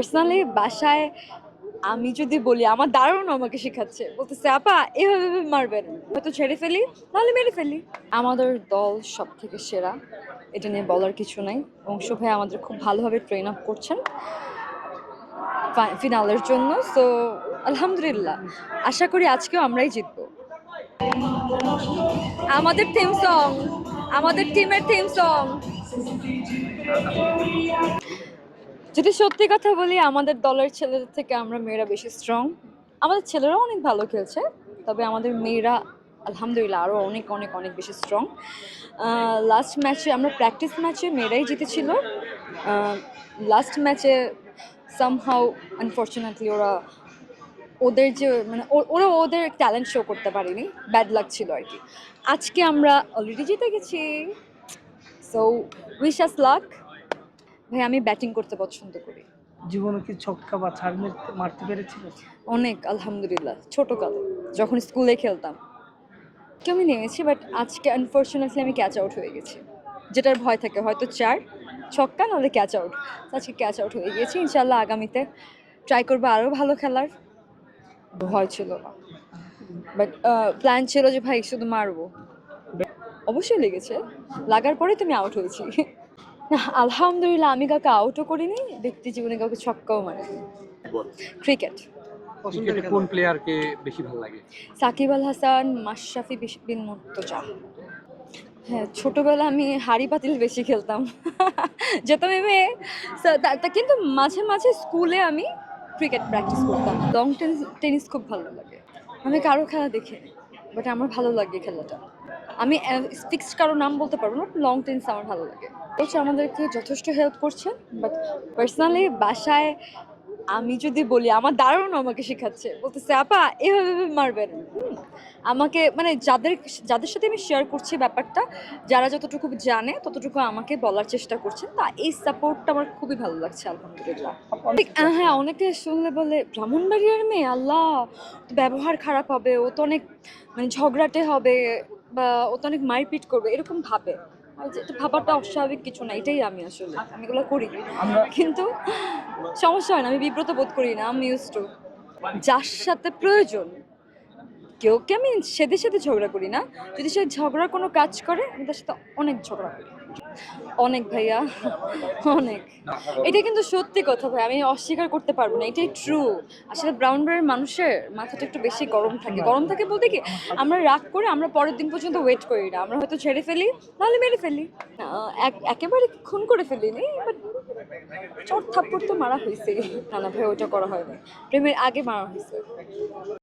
Personally বাসায় আমি যদি বলি, আমার দারুণ আমাকে শেখাচ্ছে। বলতেছে, আপা, এভাবে মারবেন। হয়তো ছেড়ে ফেলি, নাহলে মেরে ফেলি। আমাদের দল সব থেকে সেরা। এটা নিয়ে বলার কিছু নাই। অংশ ভাই আমাদের খুব ভালোভাবে ট্রেন আপ করছেন ফিনালের জন্য। সো আলহামদুলিল্লাহ। আশা করি আজকেও আমরাই জিতবো। আমাদের থিম সং আমাদের টিমের থিম সং যদি সত্যি কথা বলি, আমাদের দলের ছেলেদের থেকে আমরা মেয়েরা বেশি স্ট্রং আমাদের ছেলেরাও অনেক ভালো খেলছে, তবে আমাদের মেয়েরা আলহামদুলিল্লাহ আরও অনেক অনেক অনেক বেশি স্ট্রং লাস্ট ম্যাচে আমরা প্র্যাকটিস ম্যাচে মেয়েরাই জিতেছিল। লাস্ট ম্যাচে সামহাউ আনফর্চুনেটলি ওরা ওদের যে মানে ওরা ওদের ট্যালেন্ট শো করতে পারেনি। ব্যাড লাক ছিল আর কি। আজকে আমরা অলরেডি জিতে গেছি। সো উইশ আস লাক ভাই আমি ব্যাটিং করতে পছন্দ করি। জীবনে কি ছক্কা বা ছাড় মারতে- পেরেছিল? অনেক আলহামদুলিল্লাহ ছোটোকালে যখন স্কুলে খেলতাম। আমি নিয়েছি বাট আজকে আনফর্চুনেটলি আমি ক্যাচ আউট হয়ে গেছি। যেটার ভয় থাকে হয়তো চার ছক্কা নাহলে ক্যাচ আউট আজকে ক্যাচ আউট হয়ে গেছি ইনশাল্লাহ আগামীতে ট্রাই করব আরও ভালো খেলার। ভয় ছিল না। বাট প্ল্যান ছিল যে ভাই শুধু মারবো। অবশ্যই লেগেছে। লাগার পরে তুমি আউট হয়েছি। না আলহামদুলিল্লাহ আমি কাউকে আউটও করিনি ব্যক্তি জীবনে কাউকে ছক্কাও মারিনি। ক্রিকেট ক্রিকেটে কোন প্লেয়ারকে বেশি ভালো লাগে? সাকিব আল হাসান মাশরাফি বিন মুর্তজা। হ্যাঁ ছোটবেলা আমি হাড়ি পাতিল বেশি খেলতাম। যেতাম এমে কিন্তু মাঝে মাঝে স্কুলে আমি ক্রিকেট প্র্যাকটিস করতাম। লং টেনিস টেনিস খুব ভালো লাগে। আমি কারও খেলা দেখি বাট আমার ভালো লাগে খেলাটা। আমি ফিক্সড কারও নাম বলতে পারব না লং টেন্স আমার ভালো লাগে। কোচ আমাদেরকে যথেষ্ট হেল্প করছেন বাট পার্সোনালি বাসায় আমি যদি বলি, আমার দারুণ আমাকে শেখাচ্ছে। বলতেছে, আপা, এভাবে মারবেন। আমাকে মানে যাদের যাদের সাথে আমি শেয়ার করছি ব্যাপারটা, যারা যতটুকু জানে, ততটুকু আমাকে বলার চেষ্টা করছেন, তা এই সাপোর্টটা আমার খুবই ভালো লাগছে, আলহামদুলিল্লাহ। হ্যাঁ অনেকে শুনলে বলে, ব্রাহ্মণবাড়িয়ার মেয়ে, আল্লাহ ব্যবহার খারাপ হবে, ও তো অনেক মানে ঝগড়াটে হবে। বা ও তো অনেক মারপিট করবে এরকম ভাবে। ভাবাটা অস্বাভাবিক কিছু না এটাই আমি আসলে আমি এগুলো করি। কিন্তু সমস্যা হয় না আমি বিব্রত বোধ করি না আমি ইউজ টু যার সাথে প্রয়োজন কেউ কে আমি সেদের সাথে ঝগড়া করি না। যদি সে ঝগড়ার কোনো কাজ করে আমি তার সাথে অনেক ঝগড়া করি। অনেক ভাইয়া, অনেক। এটা কিন্তু সত্যি কথা ভাই আমি অস্বীকার করতে পারব না, এটাই ট্রু আসলে ব্রাউন ব্রাউন মানুষের মাথাটা একটু বেশি গরম থাকে। গরম থাকে বলতে কি, আমরা রাগ করে আমরা পরের দিন পর্যন্ত ওয়েট করি না। আমরা হয়তো ছেড়ে ফেলি, নাহলে মেরে ফেলি। এক- একেবারে খুন করে ফেলিনি বাট চট থাপ্পড় তো মারা হয়েছে। না না ভাই ওইটা করা হয়নি। প্রেমের আগে মারা হয়েছে।